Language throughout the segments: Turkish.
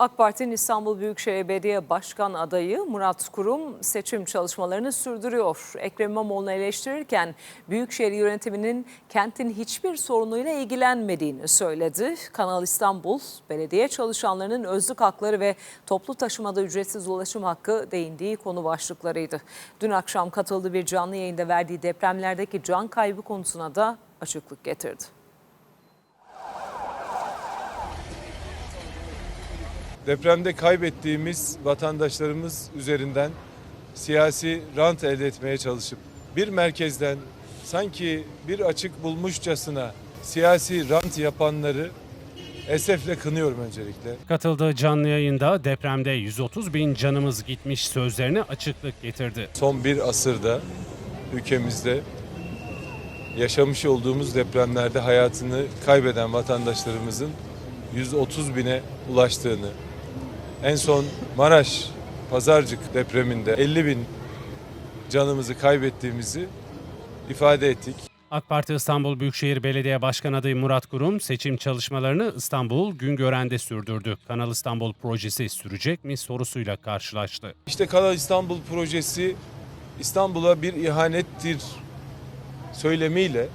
AK Parti'nin İstanbul Büyükşehir Belediye Başkan adayı Murat Kurum seçim çalışmalarını sürdürüyor. Ekrem İmamoğlu'nu eleştirirken Büyükşehir yönetiminin kentin hiçbir sorunuyla ilgilenmediğini söyledi. Kanal İstanbul, belediye çalışanlarının özlük hakları ve toplu taşımada ücretsiz ulaşım hakkı değindiği konu başlıklarıydı. Dün akşam katıldığı bir canlı yayında verdiği depremlerdeki can kaybı konusuna da açıklık getirdi. Depremde kaybettiğimiz vatandaşlarımız üzerinden siyasi rant elde etmeye çalışıp bir merkezden sanki bir açık bulmuşçasına siyasi rant yapanları esefle kınıyorum öncelikle. Katıldığı canlı yayında depremde 130 bin canımız gitmiş sözlerine açıklık getirdi. Son bir asırda ülkemizde yaşamış olduğumuz depremlerde hayatını kaybeden vatandaşlarımızın 130 bine ulaştığını, en son Maraş Pazarcık depreminde 50 bin canımızı kaybettiğimizi ifade ettik. AK Parti İstanbul Büyükşehir Belediye Başkan adayı Murat Kurum seçim çalışmalarını İstanbul Güngören'de sürdürdü. Kanal İstanbul projesi sürecek mi sorusuyla karşılaştı. İşte Kanal İstanbul projesi İstanbul'a bir ihanettir söylemiyle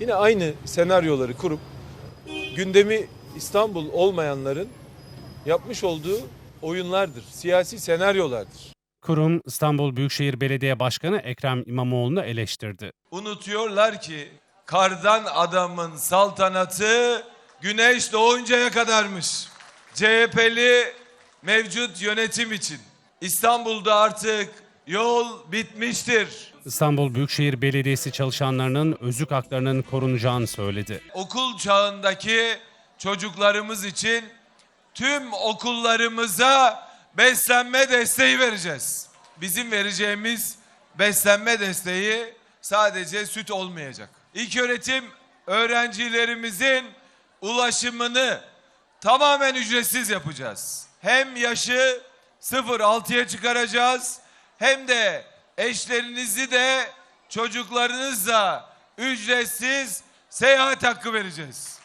yine aynı senaryoları kurup gündemi İstanbul olmayanların yapmış olduğu oyunlardır, siyasi senaryolardır. Kurum İstanbul Büyükşehir Belediye Başkanı Ekrem İmamoğlu'nu eleştirdi. Unutuyorlar ki kardan adamın saltanatı güneş doğuncaya kadarmış. CHP'li mevcut yönetim için İstanbul'da artık yol bitmiştir. İstanbul Büyükşehir Belediyesi çalışanlarının özlük haklarının korunacağını söyledi. Okul çağındaki çocuklarımız için tüm okullarımıza beslenme desteği vereceğiz. Bizim vereceğimiz beslenme desteği sadece süt olmayacak. İlk öğretim öğrencilerimizin ulaşımını tamamen ücretsiz yapacağız. Hem yaşı 0-6'ya çıkaracağız hem de eşlerinizi de çocuklarınızla ücretsiz seyahat hakkı vereceğiz.